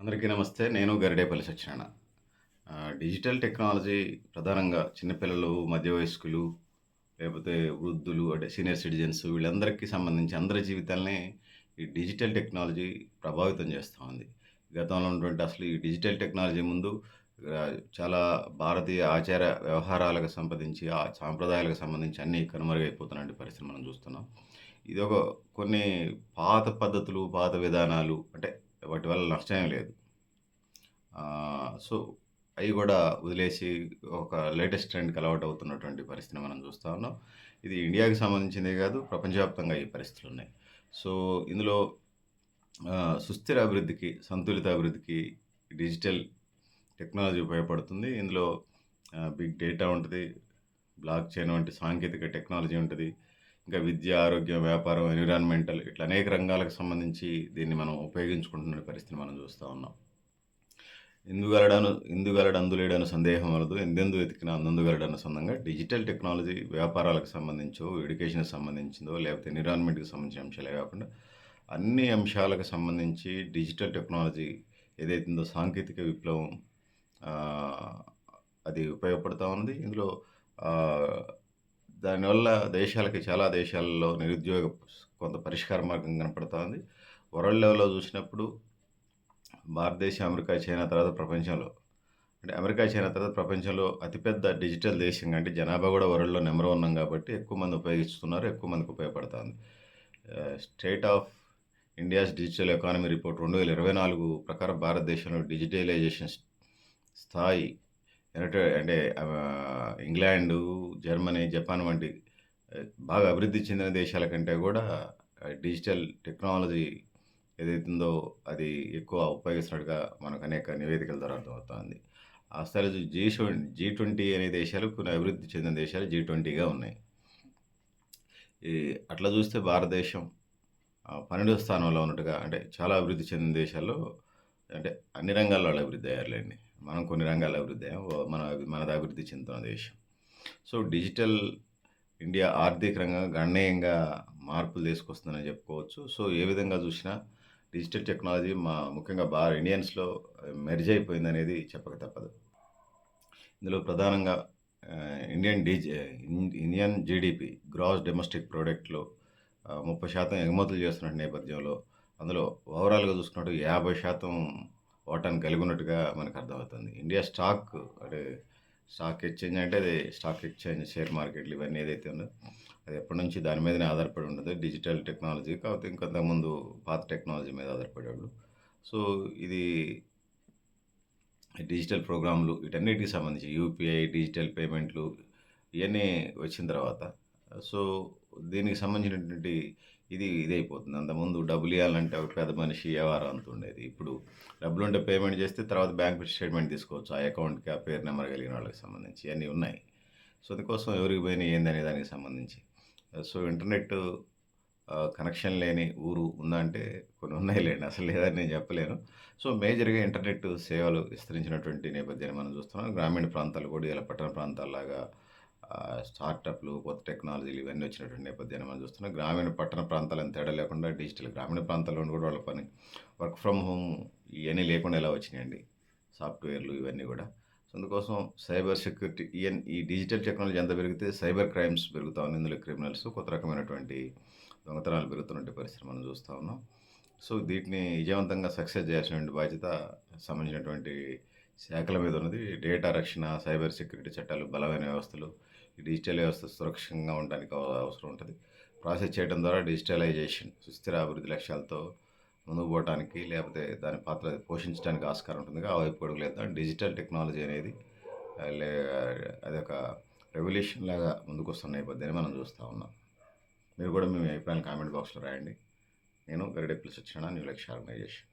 అందరికీ నమస్తే. నేను గరిడేపల్లి సత్యనారాయణ. డిజిటల్ టెక్నాలజీ ప్రధానంగా చిన్నపిల్లలు మధ్య వయస్కులు లేకపోతే వృద్ధులు అంటే సీనియర్ సిటిజన్స్ వీళ్ళందరికీ సంబంధించి అందరి జీవితాలనే ఈ డిజిటల్ టెక్నాలజీ ప్రభావితం చేస్తూ ఉంది. గతంలో ఉన్నటువంటి అసలు ఈ డిజిటల్ టెక్నాలజీ ముందు చాలా భారతీయ ఆచార వ్యవహారాలకు సంబంధించి ఆ సాంప్రదాయాలకు సంబంధించి అన్నీ కనుమరుగైపోతున్నటువంటి పరిస్థితి మనం చూస్తున్నాం. ఇది ఒక కొన్ని పాత పద్ధతులు పాత విధానాలు అంటే వాటి వల్ల నష్టం లేదు. సో అవి కూడా వదిలేసి ఒక లేటెస్ట్ ట్రెండ్కి అలవాటు అవుతున్నటువంటి పరిస్థితిని మనం చూస్తూ ఉన్నాం. ఇది ఇండియాకి సంబంధించిందే కాదు ప్రపంచవ్యాప్తంగా ఈ పరిస్థితులు ఉన్నాయి. సో ఇందులో సుస్థిర అభివృద్ధికి సంతులిత అభివృద్ధికి డిజిటల్ టెక్నాలజీ ఉపయోగపడుతుంది. ఇందులో బిగ్ డేటా ఉంటుంది బ్లాక్ చైన్ వంటి సాంకేతిక టెక్నాలజీ ఉంటుంది. ఇంకా విద్య ఆరోగ్యం వ్యాపారం ఎన్విరాన్మెంటల్ ఇట్లా అనేక రంగాలకు సంబంధించి దీన్ని మనం ఉపయోగించుకుంటున్న పరిస్థితిని మనం చూస్తూ ఉన్నాం. ఇందుగలడను ఇందుగలడు అందులేడను సందేహం వలదు. ఎందెందు వెతికిన అందుగలడను సొంతంగా డిజిటల్ టెక్నాలజీ వ్యాపారాలకు సంబంధించో ఎడ్యుకేషన్కి సంబంధించిందో లేకపోతే ఎన్విరాన్మెంట్కి సంబంధించిన అంశాలే కాకుండా అన్ని అంశాలకు సంబంధించి డిజిటల్ టెక్నాలజీ ఏదైతుందో సాంకేతిక విప్లవం అది ఉపయోగపడుతూ ఉంది ఇందులో దానివల్ల దేశాలకి చాలా దేశాలలో నిరుద్యోగ కొంత పరిష్కార మార్గం కనపడుతుంది. వరల్డ్ లెవెల్లో చూసినప్పుడు భారతదేశం అమెరికా చైనా తర్వాత ప్రపంచంలో అంటే అమెరికా చైనా తర్వాత ప్రపంచంలో అతిపెద్ద డిజిటల్ దేశంగా అంటే జనాభా కూడా వరల్డ్లో నెంబర్ ఉన్నాం కాబట్టి ఎక్కువ మంది ఉపయోగిస్తున్నారు ఎక్కువ మందికి ఉపయోగపడుతుంది. State of India's digital economy report రెండు వేల ఇరవై నాలుగు ప్రకారం భారతదేశంలో డిజిటలైజేషన్ స్థాయి యునైటెడ్ అంటే ఇంగ్లాండు జర్మనీ జపాన్ వంటి బాగా అభివృద్ధి చెందిన దేశాల కంటే కూడా డిజిటల్ టెక్నాలజీ ఏదైతుందో అది ఎక్కువ ఉపయోగిస్తున్నట్టుగా మనకు అనేక నివేదికల ద్వారా అర్థమవుతుంది. అసలు జీ జీ ట్వంటీ అనే దేశాలు కొన్ని అభివృద్ధి చెందిన దేశాలు జీ ట్వంటీగా ఉన్నాయి. ఈ అట్లా చూస్తే భారతదేశం పన్నెండవ స్థానంలో ఉన్నట్టుగా అంటే చాలా అభివృద్ధి చెందిన దేశాల్లో అంటే అన్ని రంగాల్లో వాళ్ళు అభివృద్ధి అయ్యారులేండి. మనం కొన్ని రంగాల్లో అభివృద్ధి అయ్యాం. మన మనది అభివృద్ధి చెందుతున్న దేశం. సో డిజిటల్ ఇండియా ఆర్థిక రంగంగా గణనీయంగా మార్పులు తీసుకొస్తుందని చెప్పుకోవచ్చు. సో ఏ విధంగా చూసినా డిజిటల్ టెక్నాలజీ మా ముఖ్యంగా బాగా ఇండియన్స్లో మెర్జ్ అయిపోయింది అనేది చెప్పక తప్పదు. ఇందులో ప్రధానంగా ఇండియన్ డిజి ఇన్- ఇండియన్ జీడిపి గ్రాస్ డొమెస్టిక్ ప్రోడక్ట్లో ముప్పై శాతం ఎగుమతులు చేస్తున్న నేపథ్యంలో అందులో ఓవరాల్గా చూసుకున్నట్టు యాభై శాతం ఓటాన్ని కలిగి ఉన్నట్టుగా మనకు అర్థమవుతుంది. ఇండియా స్టాక్ అంటే స్టాక్ ఎక్స్చేంజ్ అంటే అది స్టాక్ ఎక్స్చేంజ్ షేర్ మార్కెట్లు ఇవన్నీ ఏదైతే ఉందో అది ఎప్పటి నుంచి దాని మీదనే ఆధారపడి ఉంటుంది డిజిటల్ టెక్నాలజీ కాకపోతే ఇంకొంతకుముందు పాత టెక్నాలజీ మీద ఆధారపడేవాళ్ళు. సో ఇది డిజిటల్ ప్రోగ్రాంలు వీటన్నిటికి సంబంధించి యూపీఐ డిజిటల్ పేమెంట్లు ఇవన్నీ వచ్చిన తర్వాత సో దీనికి సంబంధించినటువంటి ఇది ఇదైపోతుంది. అంతకుముందు డబ్బులు ఇవ్వాలంటే ఒక పెద్ద మనిషి వ్యవహారం అంత ఉండేది ఇప్పుడు డబ్బులు ఉంటే పేమెంట్ చేస్తే తర్వాత బ్యాంక్ స్టేట్మెంట్ తీసుకోవచ్చు. ఆ అకౌంట్కి ఆ పేరు నెంబర్ కలిగిన వాళ్ళకి సంబంధించి అన్నీ ఉన్నాయి. సో అందుకోసం ఎవరికి పోయినాయి ఏందనే దానికి సంబంధించి. సో ఇంటర్నెట్ కనెక్షన్ లేని ఊరు ఉందంటే కొన్ని ఉన్నాయి లేండి అసలు లేదని నేను చెప్పలేను. సో మేజర్గా ఇంటర్నెట్ సేవలు విస్తరించినటువంటి నేపథ్యాన్ని మనం చూస్తున్నాం. గ్రామీణ ప్రాంతాలు కూడా ఇలా పట్టణ ప్రాంతాల్లాగా స్టార్టప్లు కొత్త టెక్నాలజీలు ఇవన్నీ వచ్చినటువంటి నేపథ్యాన్ని మనం చూస్తున్నాం గ్రామీణ పట్టణ ప్రాంతాలను తేడా లేకుండా డిజిటల్ గ్రామీణ ప్రాంతాల్లో కూడా వాళ్ళ పని వర్క్ ఫ్రమ్ హోమ్ ఇవన్నీ లేకుండా ఎలా వచ్చినాయండి? సాఫ్ట్వేర్లు ఇవన్నీ కూడా. సో అందుకోసం సైబర్ సెక్యూరిటీ ఇవన్నీ ఈ డిజిటల్ టెక్నాలజీ ఎంత పెరిగితే సైబర్ క్రైమ్స్ పెరుగుతా ఉన్నాయి. ఇందులో క్రిమినల్స్ కొత్త రకమైనటువంటి దొంగతనాలు పెరుగుతున్నటువంటి పరిస్థితి మనం చూస్తూ ఉన్నాం. సో వీటిని విజయవంతంగా సక్సెస్ చేసినటువంటి బాధ్యత సంబంధించినటువంటి శాఖల మీద ఉన్నది. డేటా రక్షణ సైబర్ సెక్యూరిటీ చట్టాలు బలమైన వ్యవస్థలు ఈ డిజిటల్ వ్యవస్థ సురక్షితంగా ఉండడానికి అవసరం ఉంటుంది. ప్రాసెస్ చేయడం ద్వారా డిజిటలైజేషన్ సుస్థిర అభివృద్ధి లక్ష్యాలతో ముందుకు పోవడానికి లేకపోతే దాని పాత్ర పోషించడానికి ఆస్కారం ఉంటుంది. ఆ వైపు కూడా లేదా. డిజిటల్ టెక్నాలజీ అనేది ఆ, లే అదొక రెవల్యూషన్ లాగా ముందుకు వస్తున్న నేపథ్యాన్ని మనం చూస్తూ ఉన్నాం. మీరు కూడా మీ అభిప్రాయాలు కామెంట్ బాక్స్లో రాయండి. నేను గరిడెప్లస్ వచ్చిన న్యూ లక్ష్య ఆర్గనైజేషన్